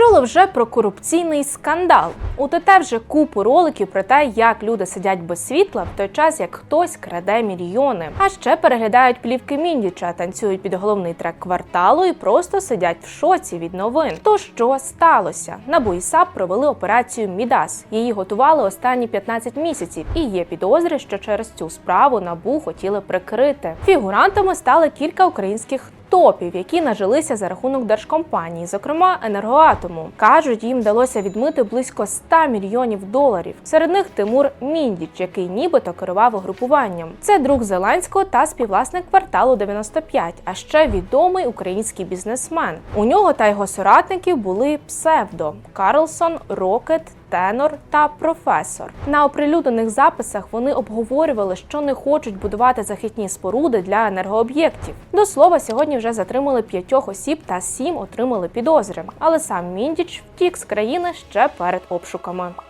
Чули вже про корупційний скандал. У ТТ вже купу роликів про те, як люди сидять без світла в той час, як хтось краде мільйони. А ще переглядають плівки Міндіча, танцюють під головний трек кварталу і просто сидять в шоці від новин. То що сталося? НАБУ і САП провели операцію Мідас. Її готували останні 15 місяців, і є підозри, що через цю справу НАБУ хотіли прикрити. Фігурантами стали кілька українських топів, які нажилися за рахунок держкомпаній, зокрема енергоатому. кажуть, їм вдалося відмити близько 100 мільйонів доларів. Серед них Тимур Міндіч, який нібито керував угрупуванням. Це друг Зеленського та співвласник кварталу 95, а ще відомий український бізнесмен. У нього та його соратників були псевдо Карлсон, Рокет. Тенор та професор на оприлюднених записах вони обговорювали, що не хочуть будувати захисні споруди для енергооб'єктів. До слова, сьогодні вже затримали п'ятьох осіб та сім отримали підозри. Але сам Міндіч втік з країни ще перед обшуками.